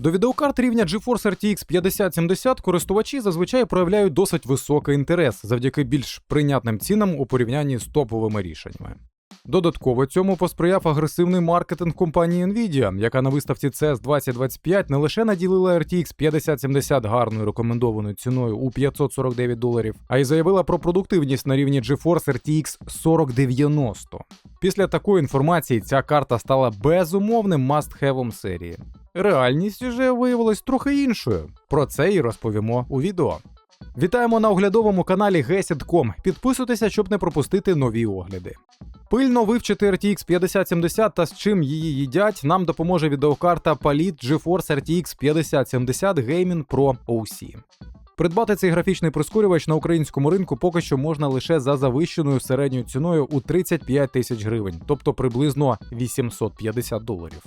До відеокарт рівня GeForce RTX 5070 користувачі зазвичай проявляють досить високий інтерес завдяки більш прийнятним цінам у порівнянні з топовими рішеннями. Додатково цьому посприяв агресивний маркетинг компанії Nvidia, яка на виставці CES 2025 не лише наділила RTX 5070 гарною рекомендованою ціною у 549 доларів, а й заявила про продуктивність на рівні GeForce RTX 4090. Після такої інформації ця карта стала безумовним must-have серії. Реальність вже виявилась трохи іншою. Про це і розповімо у відео. Вітаємо на оглядовому каналі Gesit.com. Підписуйтеся, щоб не пропустити нові огляди. Пильно вивчити RTX 5070 та з чим її їдять, нам допоможе відеокарта Palit GeForce RTX 5070 Gaming Pro OC. Придбати цей графічний прискорювач на українському ринку поки що можна лише за завищеною середньою ціною у 35 тисяч гривень, тобто приблизно 850 доларів.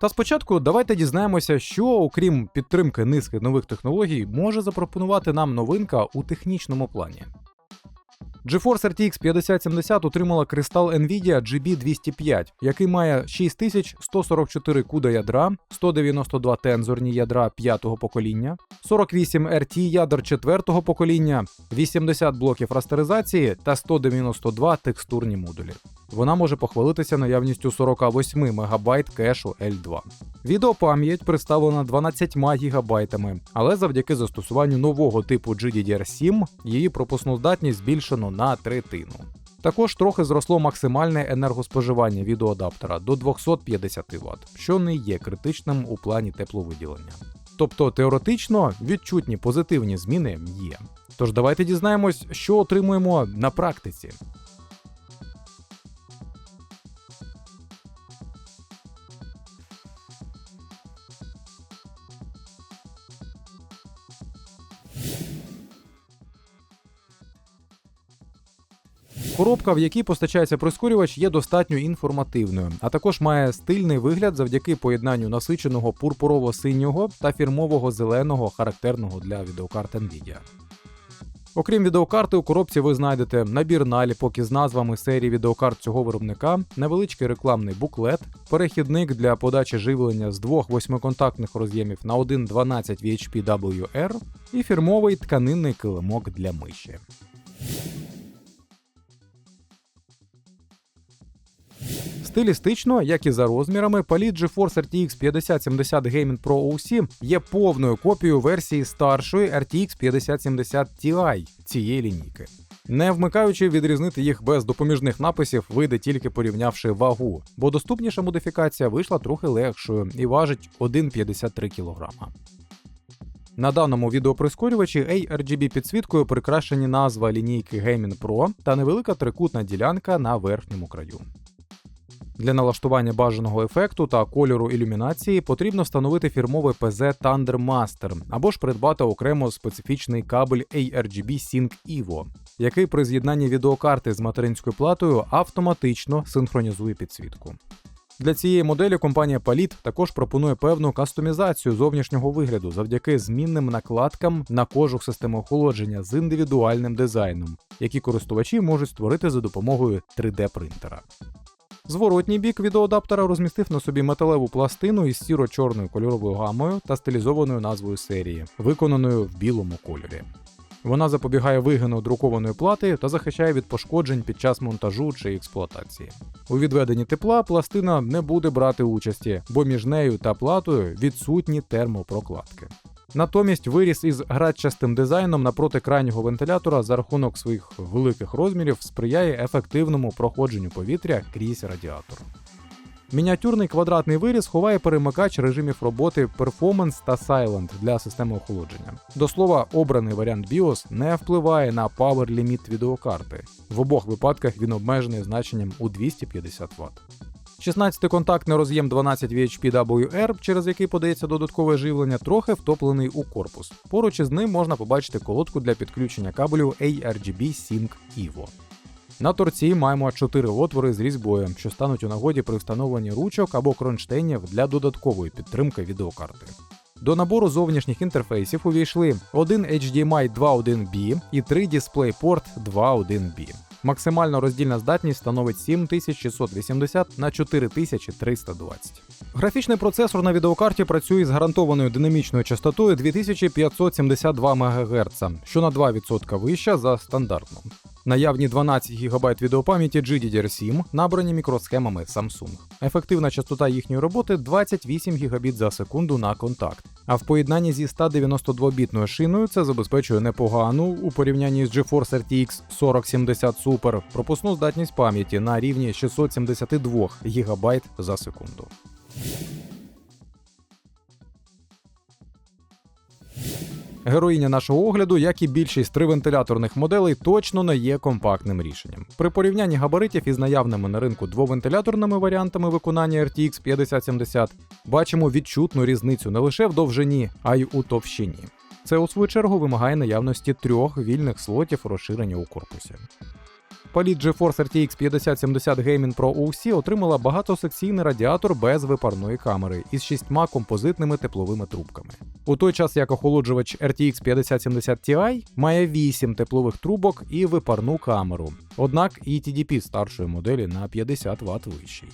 Та спочатку давайте дізнаємося, що, окрім підтримки низки нових технологій, може запропонувати нам новинка у технічному плані. GeForce RTX 5070 отримала кристал Nvidia GB205, який має 6144 CUDA ядра, 192 тензорні ядра 5-го покоління, 48 RT ядер 4-го покоління, 80 блоків растеризації та 192 текстурні модулі. Вона може похвалитися наявністю 48 МБ кешу L2. Відеопам'ять представлена 12 ГБ, але завдяки застосуванню нового типу GDDR7 її пропускну здатність збільшено на третину. Також трохи зросло максимальне енергоспоживання відеоадаптера до 250 Вт, що не є критичним у плані тепловиділення. Тобто теоретично відчутні позитивні зміни є. Тож давайте дізнаємось, що отримуємо на практиці. Коробка, в якій постачається прискорювач, є достатньо інформативною, а також має стильний вигляд завдяки поєднанню насиченого пурпурово-синього та фірмового зеленого, характерного для відеокарт Nvidia. Окрім відеокарти, у коробці ви знайдете набір наліпок із назвами серії відеокарт цього виробника, невеличкий рекламний буклет, перехідник для подачі живлення з двох восьмиконтактних роз'ємів на один 12 VHP WR і фірмовий тканинний килимок для миші. Стилістично, як і за розмірами, Palit GeForce RTX 5070 Gaming Pro OC є повною копією версії старшої RTX 5070 Ti цієї лінійки. Не вмикаючи відрізнити їх без допоміжних написів, вийде тільки порівнявши вагу, бо доступніша модифікація вийшла трохи легшою і важить 1,53 кг. На даному відеоприскорювачі ARGB підсвіткою прикрашені назва лінійки Gaming Pro та невелика трикутна ділянка на верхньому краю. Для налаштування бажаного ефекту та кольору ілюмінації потрібно встановити фірмовий PZ Thunder Master або ж придбати окремо специфічний кабель ARGB Sync EVO, який при з'єднанні відеокарти з материнською платою автоматично синхронізує підсвітку. Для цієї моделі компанія Palit також пропонує певну кастомізацію зовнішнього вигляду завдяки змінним накладкам на кожух системи охолодження з індивідуальним дизайном, які користувачі можуть створити за допомогою 3D-принтера. Зворотній бік відеоадаптера розмістив на собі металеву пластину із сіро-чорною кольоровою гамою та стилізованою назвою серії, виконаною в білому кольорі. Вона запобігає вигину друкованої плати та захищає від пошкоджень під час монтажу чи експлуатації. У відведенні тепла пластина не буде брати участі, бо між нею та платою відсутні термопрокладки. Натомість виріс із градчастим дизайном напроти крайнього вентилятора за рахунок своїх великих розмірів сприяє ефективному проходженню повітря крізь радіатор. Мініатюрний квадратний виріз ховає перемикач режимів роботи Performance та Silent для системи охолодження. До слова, обраний варіант BIOS не впливає на Power Limit відеокарти. В обох випадках він обмежений значенням у 250 Вт. 16-контактний роз'єм 12 VHP WR, через який подається додаткове живлення, трохи втоплений у корпус. Поруч із ним можна побачити колодку для підключення кабелю ARGB Sync EVO. На торці маємо 4 отвори з різьбою, що стануть у нагоді при встановленні ручок або кронштейнів для додаткової підтримки відеокарти. До набору зовнішніх інтерфейсів увійшли один HDMI 2.1B і 3 DisplayPort 2.1B. Максимальна роздільна здатність становить 7680 на 4320. Графічний процесор на відеокарті працює з гарантованою динамічною частотою 2572 МГц, що на 2% вища за стандартну. Наявні 12 ГБ відеопам'яті GDDR7 набрані мікросхемами Samsung. Ефективна частота їхньої роботи 28 Гбіт за секунду на контакт. А в поєднанні зі 192-бітною шиною це забезпечує непогану у порівнянні з GeForce RTX 4070 Super пропускну здатність пам'яті на рівні 672 ГБ за секунду. Героїня нашого огляду, як і більшість тривентиляторних моделей, точно не є компактним рішенням. При порівнянні габаритів із наявними на ринку двовентиляторними варіантами виконання RTX 5070 бачимо відчутну різницю не лише в довжині, а й у товщині. Це у свою чергу вимагає наявності трьох вільних слотів розширення у корпусі. Паліт GeForce RTX 5070 Gaming Pro OC отримала багатосекційний радіатор без випарної камери із шістьма композитними тепловими трубками. У той час як охолоджувач RTX 5070 Ti має 8 теплових трубок і випарну камеру, однак і TDP старшої моделі на 50 Вт вищий.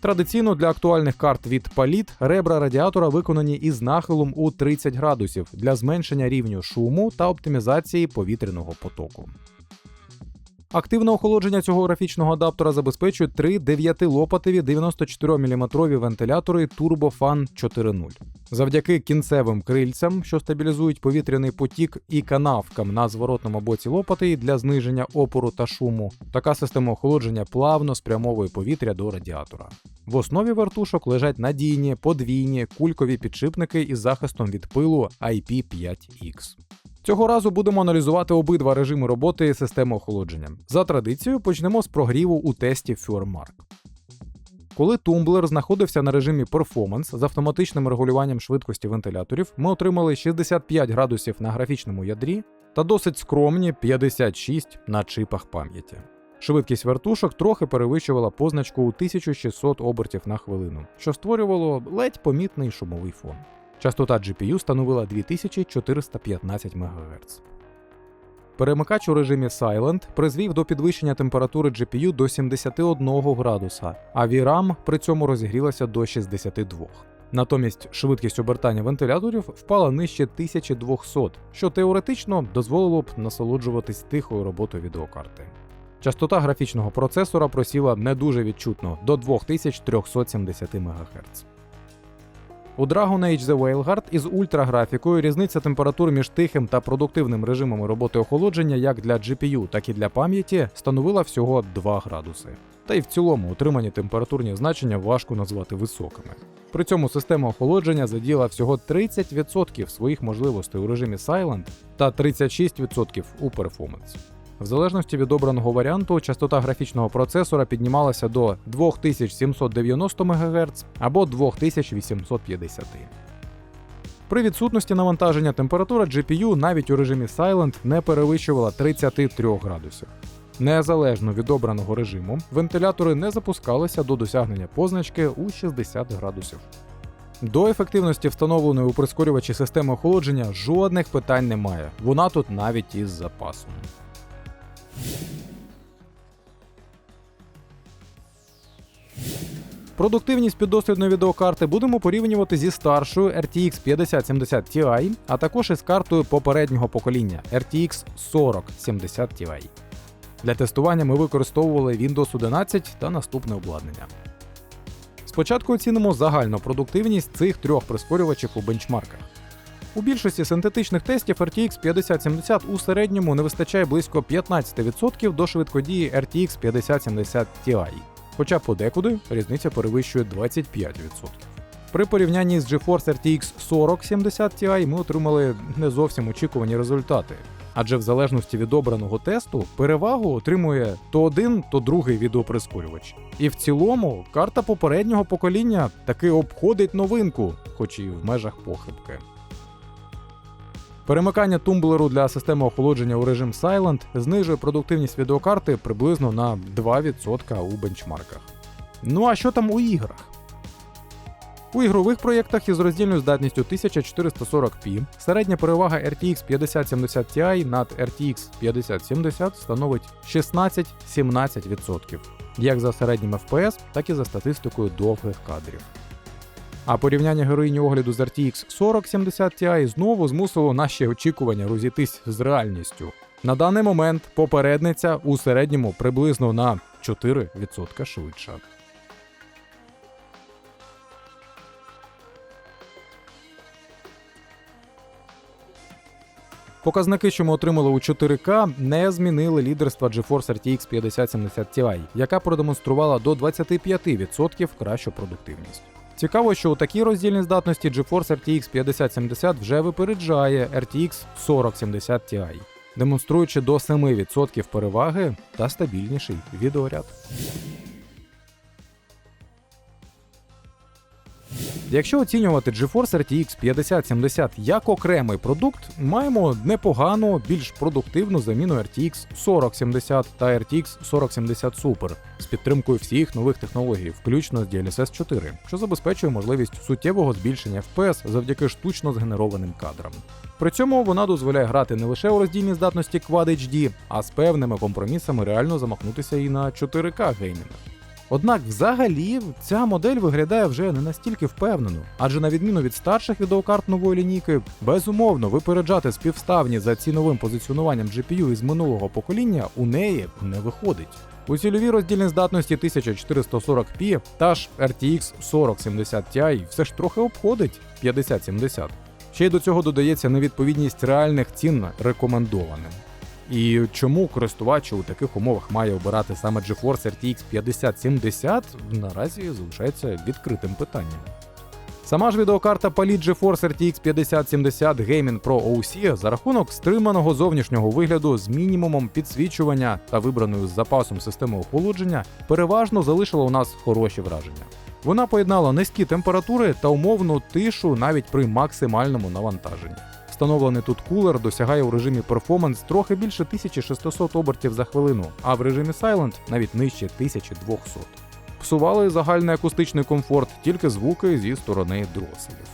Традиційно для актуальних карт від Palit ребра радіатора виконані із нахилом у 30 градусів для зменшення рівню шуму та оптимізації повітряного потоку. Активне охолодження цього графічного адаптера забезпечують три 9-лопатеві 94-мм вентилятори Turbofan 4.0. Завдяки кінцевим крильцям, що стабілізують повітряний потік, і канавкам на зворотному боці лопати для зниження опору та шуму, така система охолодження плавно спрямовує повітря до радіатора. В основі вертушок лежать надійні подвійні кулькові підшипники із захистом від пилу IP5X. Цього разу будемо аналізувати обидва режими роботи системи охолодження. За традицією почнемо з прогріву у тесті Furmark. Коли тумблер знаходився на режимі Performance з автоматичним регулюванням швидкості вентиляторів, ми отримали 65 градусів на графічному ядрі та досить скромні 56 на чипах пам'яті. Швидкість вертушок трохи перевищувала позначку у 1600 обертів на хвилину, що створювало ледь помітний шумовий фон. Частота GPU становила 2415 МГц. Перемикач у режимі Silent призвів до підвищення температури GPU до 71 градуса, а VRAM при цьому розігрілася до 62. Натомість швидкість обертання вентиляторів впала нижче 1200, що теоретично дозволило б насолоджуватись тихою роботою відеокарти. Частота графічного процесора просіла не дуже відчутно до 2370 МГц. У Dragon Age The Whaleguard із ультраграфікою різниця температур між тихим та продуктивним режимами роботи охолодження як для GPU, так і для пам'яті становила всього 2 градуси. Та й в цілому отримані температурні значення важко назвати високими. При цьому система охолодження заділа всього 30% своїх можливостей у режимі Silent та 36% у Performance. В залежності від обраного варіанту, частота графічного процесора піднімалася до 2790 МГц або 2850. При відсутності навантаження температура GPU навіть у режимі Silent не перевищувала 33 градусів. Незалежно від обраного режиму, вентилятори не запускалися до досягнення позначки у 60 градусів. До ефективності встановленої у прискорювачі системи охолодження жодних питань немає. Вона тут навіть із запасом. Продуктивність піддослідної відеокарти будемо порівнювати зі старшою RTX 5070 Ti, а також із картою попереднього покоління RTX 4070 Ti. Для тестування ми використовували Windows 11 та наступне обладнання. Спочатку оцінимо загальну продуктивність цих трьох прискорювачів у бенчмарках. У більшості синтетичних тестів RTX 5070 у середньому не вистачає близько 15% до швидкодії RTX 5070 Ti, хоча подекуди різниця перевищує 25%. При порівнянні з GeForce RTX 4070 Ti ми отримали не зовсім очікувані результати. Адже в залежності від обраного тесту перевагу отримує то один, то другий відеоприскорювач. І в цілому карта попереднього покоління таки обходить новинку, хоч і в межах похибки. Перемикання тумблеру для системи охолодження у режим Silent знижує продуктивність відеокарти приблизно на 2% у бенчмарках. Ну а що там у іграх? У ігрових проєктах із роздільною здатністю 1440p середня перевага RTX 5070 Ti над RTX 5070 становить 16-17%, як за середнім FPS, так і за статистикою довгих кадрів. А порівняння героїні огляду з RTX 4070 Ti знову змусило наші очікування розійтись з реальністю. На даний момент попередниця у середньому приблизно на 4% швидша. Показники, що ми отримали у 4К, не змінили лідерства GeForce RTX 5070 Ti, яка продемонструвала до 25% кращу продуктивність. Цікаво, що у такій роздільній здатності GeForce RTX 5070 вже випереджає RTX 4070 Ti, демонструючи до 7% переваги та стабільніший відеоряд. Якщо оцінювати GeForce RTX 5070 як окремий продукт, маємо непогану, більш продуктивну заміну RTX 4070 та RTX 4070 Super з підтримкою всіх нових технологій, включно з DLSS 4, що забезпечує можливість суттєвого збільшення FPS завдяки штучно згенерованим кадрам. При цьому вона дозволяє грати не лише у роздільній здатності Quad HD, а з певними компромісами реально замахнутися і на 4К геймінг. Однак, взагалі, ця модель виглядає вже не настільки впевнено, адже на відміну від старших відеокарт нової лінійки, безумовно випереджати співставні за ціновим позиціонуванням GPU із минулого покоління у неї не виходить. У цільовій роздільній здатності 1440p та ж RTX 4070 Ti все ж трохи обходить 5070. Ще й до цього додається невідповідність реальних цін рекомендованим. І чому користувач у таких умовах має обирати саме GeForce RTX 5070, наразі залишається відкритим питанням. Сама ж відеокарта Palit GeForce RTX 5070 Gaming Pro OC за рахунок стриманого зовнішнього вигляду з мінімумом підсвічування та вибраною з запасом системи охолодження переважно залишила у нас хороші враження. Вона поєднала низькі температури та умовну тишу навіть при максимальному навантаженні. Встановлений тут кулер досягає у режимі перформанс трохи більше 1600 обертів за хвилину, а в режимі Silent навіть нижче 1200. Псували загальний акустичний комфорт тільки звуки зі сторони дроселів.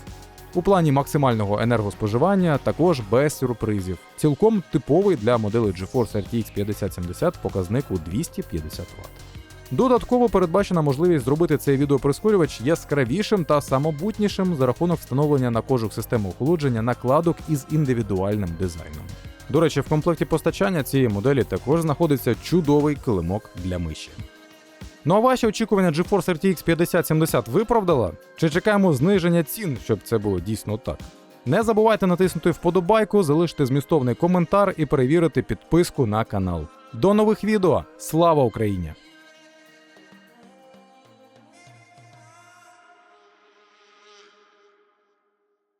У плані максимального енергоспоживання також без сюрпризів. Цілком типовий для моделей GeForce RTX 5070 показник у 250 Вт. Додатково передбачена можливість зробити цей відеоприскорювач яскравішим та самобутнішим за рахунок встановлення на кожух системи охолодження накладок із індивідуальним дизайном. До речі, в комплекті постачання цієї моделі також знаходиться чудовий килимок для миші. Ну а ваші очікування GeForce RTX 5070 виправдала? Чи чекаємо зниження цін, щоб це було дійсно так? Не забувайте натиснути вподобайку, залишити змістовний коментар і перевірити підписку на канал. До нових відео! Слава Україні!